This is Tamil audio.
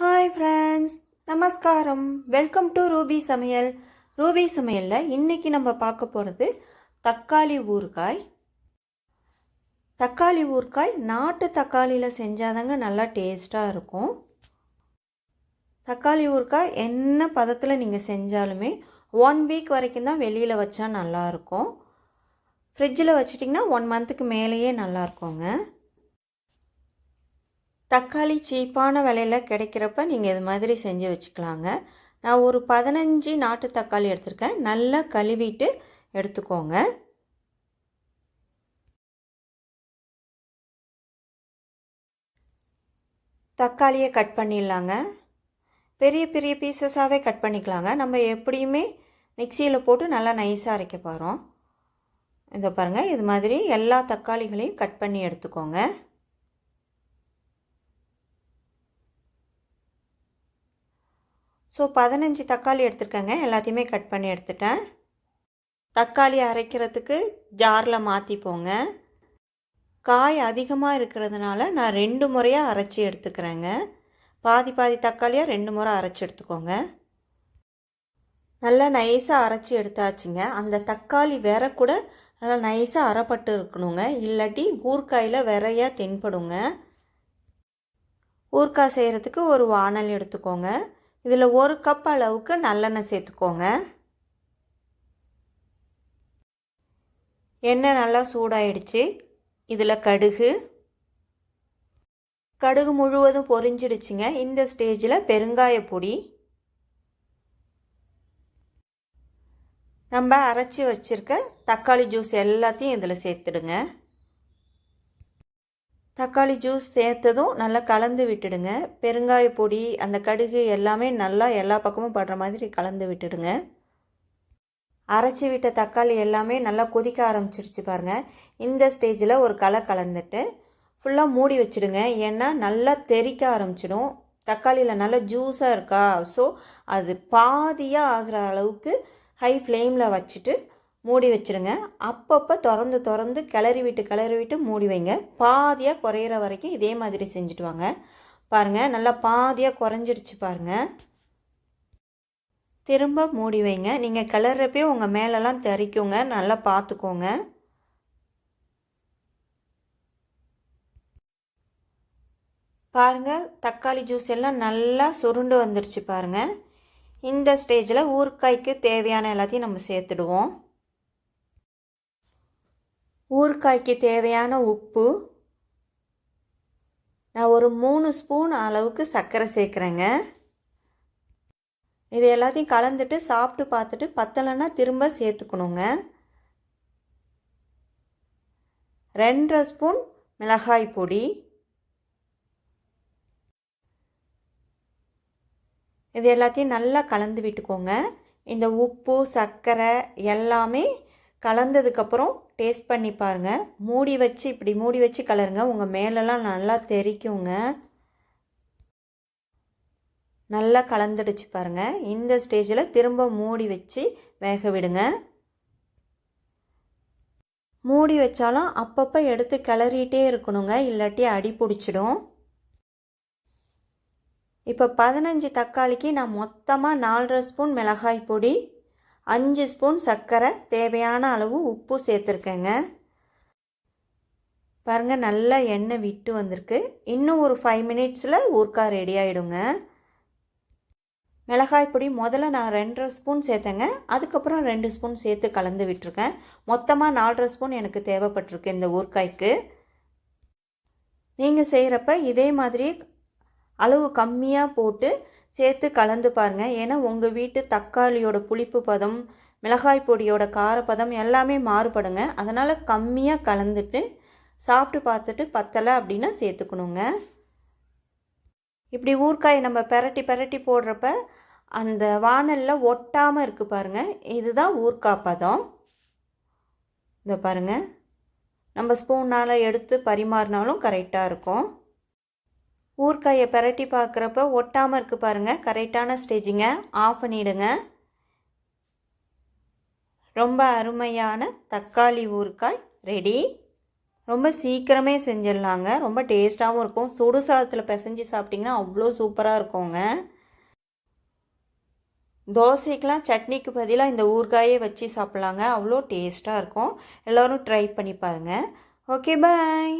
ஹாய் ஃப்ரெண்ட்ஸ் நமஸ்காரம் வெல்கம் டு ரூபி சமையல் ரூபி சமையலில் இன்றைக்கி நம்ம பார்க்க போகிறது தக்காளி ஊறுகாய். தக்காளி ஊறுகாய் நாட்டு தக்காளியில் செஞ்சாதாங்க நல்லா டேஸ்ட்டாக இருக்கும். தக்காளி ஊறுகாய் என்ன பதத்தில் நீங்கள் செஞ்சாலுமே ஒன் வீக் வரைக்கும் தான் வெளியில் வச்சா நல்லாயிருக்கும் ஃப்ரிட்ஜில் வச்சிட்டிங்கன்னா ஒன் மந்த்துக்கு மேலேயே நல்லாயிருக்குங்க தக்காளி சீப்பான விலையில் கிடைக்கிறப்ப நீங்கள் இது மாதிரி செஞ்சு வச்சுக்கலாங்க. நான் ஒரு பதினஞ்சு நாட்டு தக்காளி எடுத்திருக்கேன். நல்லா கழுவிட்டு எடுத்துக்கோங்க. தக்காளியை கட் பண்ணிடலாங்க. பெரிய பெரிய பீசஸாகவே கட் பண்ணிக்கலாங்க. நம்ம எப்படியுமே மிக்சியில் போட்டு நல்லா நைஸாக அரைக்க போகிறோம் இதை பாருங்கள் இது மாதிரி எல்லா தக்காளிகளையும் கட் பண்ணி எடுத்துக்கோங்க. ஸோ பதினஞ்சு தக்காளி எடுத்துருக்கேங்க. எல்லாத்தையுமே கட் பண்ணி எடுத்துட்டேன். தக்காளி அரைக்கிறதுக்கு ஜாரில் மாற்றிப்போங்க காய் அதிகமாக இருக்கிறதுனால நான் ரெண்டு முறையாக அரைச்சி எடுத்துக்கிறேங்க. பாதி பாதி தக்காளியாக ரெண்டு முறை அரைச்சி எடுத்துக்கோங்க. நல்லா நைஸாக அரைச்சி எடுத்தாச்சுங்க. அந்த தக்காளி வேற கூட நல்லா நைஸாக அரைப்பட்டு இருக்கணுங்க. இல்லாட்டி ஊறுக்காயில் விரையாக தென்படுங்க. ஊறுக்காய் செய்கிறதுக்கு ஒரு வானல் எடுத்துக்கோங்க. இதில் ஒரு கப் அளவுக்கு நல்லெண்ணெய் சேர்த்துக்கோங்க. எண்ணெய் நல்லா சூடாயிடுச்சு. இதில் கடுகு. கடுகு முழுவதும் பொரிஞ்சிடுச்சுங்க. இந்த ஸ்டேஜில் பெருங்காய பொடி. நம்ம அரைச்சி வச்சுருக்க தக்காளி ஜூஸ் எல்லாத்தையும் இதில் சேர்த்துடுங்க. தக்காளி ஜூஸ் சேர்த்ததும் நல்லா கலந்து விட்டுடுங்க. பெருங்காய பொடி அந்த கடுகு எல்லாமே நல்லா எல்லா பக்கமும் படுற மாதிரி கலந்து விட்டுடுங்க. அரைச்சி விட்ட தக்காளி எல்லாமே நல்லா கொதிக்க ஆரம்பிச்சிருச்சு பாருங்கள் இந்த ஸ்டேஜில் ஒரு களை கலந்துட்டு ஃபுல்லாக மூடி வச்சுடுங்க. ஏன்னா நல்லா தெறிக்க ஆரம்பிச்சிடும். தக்காளியில் நல்லா ஜூஸாக இருக்கா? ஸோ அது பாதியாக ஆகிற அளவுக்கு ஹை ஃப்ளேமில் வச்சுட்டு மூடி வச்சுருங்க. அப்பப்போ திறந்து திறந்து கிளறி விட்டு கிளறி விட்டு மூடி வைங்க. பாதியாக குறையிற வரைக்கும் இதே மாதிரி செஞ்சுட்டு வாங்க. பாருங்கள் நல்லா பாதியாக குறைஞ்சிடுச்சு பாருங்கள் திரும்ப மூடி வைங்க. நீங்கள் கிளறப்பே உங்கள் மேலெல்லாம் தெறிக்குங்க. நல்லா பார்த்துக்கோங்க பாருங்கள் தக்காளி ஜூஸ் எல்லாம் நல்லா சுருண்டு வந்துடுச்சு பாருங்கள் இந்த ஸ்டேஜில் ஊறுக்காய்க்கு தேவையான எல்லாத்தையும் நம்ம சேர்த்துடுவோம். ஊறுகாய்க்கு தேவையான உப்பு. நான் ஒரு மூணு ஸ்பூன் அளவுக்கு சர்க்கரை சேர்க்குறேங்க. இது எல்லாத்தையும் கலந்துட்டு சாப்பிட்டு பார்த்துட்டு பத்தலைன்னா திரும்ப சேர்த்துக்கணுங்க. ரெண்டரை ஸ்பூன் மிளகாய் பொடி. இது எல்லாத்தையும் நல்லா கலந்து விட்டுக்கோங்க. இந்த உப்பு சர்க்கரை எல்லாமே கலந்ததுக்கப்புறம் டேஸ்ட் பண்ணி பாருங்கள் மூடி வச்சு இப்படி மூடி வச்சு கலருங்க. உங்கள் மேலெல்லாம் நல்லா தெரிக்குங்க. நல்லா கலந்துடுச்சு பாருங்கள் இந்த ஸ்டேஜில் திரும்ப மூடி வச்சு வேக விடுங்க. மூடி வச்சாலும் அப்பப்போ எடுத்து கிளறிட்டே இருக்கணுங்க. இல்லாட்டி அடி பிடிச்சிடும். இப்போ பதினஞ்சு தக்காளிக்கு நான் மொத்தமாக நாலரை ஸ்பூன் மிளகாய் பொடி அஞ்சு ஸ்பூன் சர்க்கரை தேவையான அளவு உப்பு சேர்த்துருக்கேங்க. பாருங்கள் நல்லா எண்ணெய் விட்டு வந்திருக்கு. இன்னும் ஒரு ஃபைவ் மினிட்ஸில் ஊறுக்காய் ரெடி ஆகிடுங்க மிளகாய் பொடி முதல்ல நான் ரெண்டரை ஸ்பூன் சேர்த்தேங்க. அதுக்கப்புறம் ரெண்டு ஸ்பூன் சேர்த்து கலந்து விட்டுருக்கேன். மொத்தமாக நாலரை ஸ்பூன் எனக்கு தேவைப்பட்டிருக்கு இந்த ஊறுக்காய்க்கு நீங்கள் செய்கிறப்ப இதே மாதிரி அளவு கம்மியாக போட்டு சேர்த்து கலந்து பாருங்கள் ஏன்னா உங்கள் வீட்டு தக்காளியோட புளிப்பு பதம் மிளகாய் பொடியோட காரப்பதம் எல்லாமே மாறுபடுங்க. அதனால் கம்மியாக கலந்துட்டு சாப்பிட்டு பார்த்துட்டு பத்தலை அப்படின்னா சேர்த்துக்கணுங்க. இப்படி ஊறுகாய் நம்ம பெரட்டி பெரட்டி போடுறப்ப அந்த வானலில் ஒட்டாமல் இருக்குது பாருங்கள் இதுதான் ஊர்கா பதம். இதை பாருங்கள் நம்ம ஸ்பூனால் எடுத்து பரிமாறினாலும் கரெக்டாக இருக்கும். ஊறுகாயை பரட்டி பார்க்குறப்ப ஒட்டாமல் இருக்குது பாருங்கள் கரெக்டான ஸ்டேஜிங்க. ஆஃப் பண்ணிவிடுங்க ரொம்ப அருமையான தக்காளி ஊறுகாய் ரெடி ரொம்ப சீக்கிரமே செஞ்சிடலாங்க. ரொம்ப டேஸ்ட்டாகவும் இருக்கும். சுடு சாதத்தில் பிசைஞ்சு சாப்பிட்டிங்கன்னா அவ்வளோ சூப்பராக இருக்குங்க. தோசைக்கெலாம் சட்னிக்கு பதிலாக இந்த ஊறுகாயே வச்சு சாப்பிட்லாங்க. அவ்வளோ டேஸ்ட்டாக இருக்கும். எல்லோரும் ட்ரை பண்ணி பாருங்கள் ஓகே பாய்